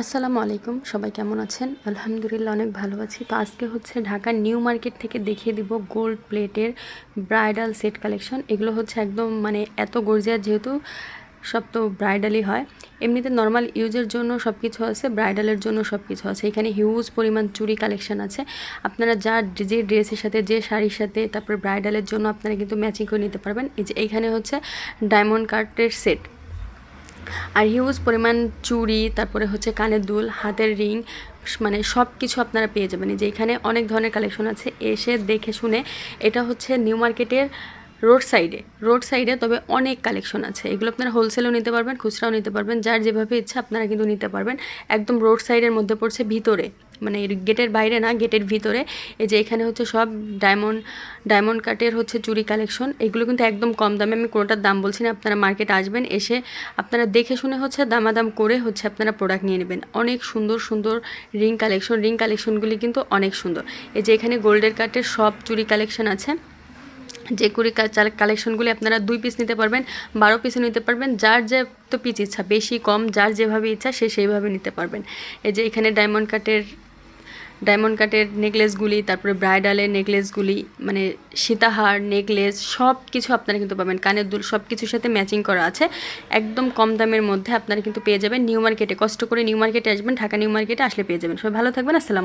আসসালামু আলাইকুম, সবাই কেমন আছেন? আলহামদুলিল্লাহ অনেক ভালো আছি। তো আজকে হচ্ছে ঢাকার নিউ মার্কেট থেকে দেখিয়ে দিব গোল্ড প্লেটের ব্রাইডাল সেট কালেকশন। এগুলো হচ্ছে একদম মানে এত গর্জিয়াস যেহেতু সব তো ব্রাইডালই হয়। এমনিতে নর্মাল ইউজের জন্য সব কিছু আছে, ব্রাইডালের জন্য সব কিছু আছে। এখানে হিউজ পরিমাণ চুরি কালেকশন আছে। আপনারা যা যে ড্রেসের সাথে, যে শাড়ির সাথে, তারপর ব্রাইডালের জন্য আপনারা কিন্তু ম্যাচিং করে নিতে পারবেন। এই যে এইখানে হচ্ছে ডায়মন্ড কার্টের সেট। আর হিউজ পরিমাণ চুড়ি, তারপরে হচ্ছে কানের দুল, হাতের রিং মানে সব কিছু আপনারা পেয়ে যাবেন। যে এখানে অনেক ধরনের কালেকশন আছে, এসে দেখে শুনে এটা হচ্ছে নিউ মার্কেটের রোড সাইডে রোড সাইডে তবে অনেক কালেকশন আছে। এগুলো আপনারা হোলসেলও নিতে পারবেন, খুচরাও নিতে পারবেন, যার যেভাবে ইচ্ছা আপনারা কিন্তু নিতে পারবেন। একদম রোড সাইডের মধ্যে পড়ছে ভিতরে। মানে গেটের বাইরে না, গেটের ভিতরে। এই যে এখানে হচ্ছে সব ডায়মন্ড ডায়মন্ড কাটের হচ্ছে চুরি কালেকশন এগুলো কিন্তু একদম কম দামে, আমি কোনোটার দাম বলছি না, আপনারা মার্কেটে আসবেন, এসে আপনারা দেখে শুনে হচ্ছে দামাদাম করে হচ্ছে আপনারা প্রোডাক্ট নিয়ে নেবেন। অনেক সুন্দর সুন্দর রিং কালেকশন রিং কালেকশনগুলি কিন্তু অনেক সুন্দর। এই যে এখানে গোল্ডের কাটের সব চুরি কালেকশন আছে। যে কুড়ি কালেকশনগুলি আপনারা দুই পিস নিতে পারবেন, বারো পিসও নিতে পারবেন, যার যে তো পিস ইচ্ছা, বেশি, কম, যার যেভাবে ইচ্ছা, সে সেইভাবে নিতে পারবেন। এই যে এখানে ডায়মন্ড কাটের ডায়মন্ড কাটের নেকলেসগুলি তারপরে ব্রাইডালের নেকলেসগুলি মানে সীতাহার নেকলেস সব কিছু আপনারা কিন্তু পাবেন। কানের দুল সব কিছুর সাথে ম্যাচিং করা আছে। একদম কম দামের মধ্যে আপনারা কিন্তু পেয়ে যাবেন। নিউ মার্কেটে, কষ্ট করে নিউ মার্কেটে আসবেন, ঢাকা নিউ মার্কেটে আসলে পেয়ে যাবেন। সবাই ভালো থাকবেন, আসসালাম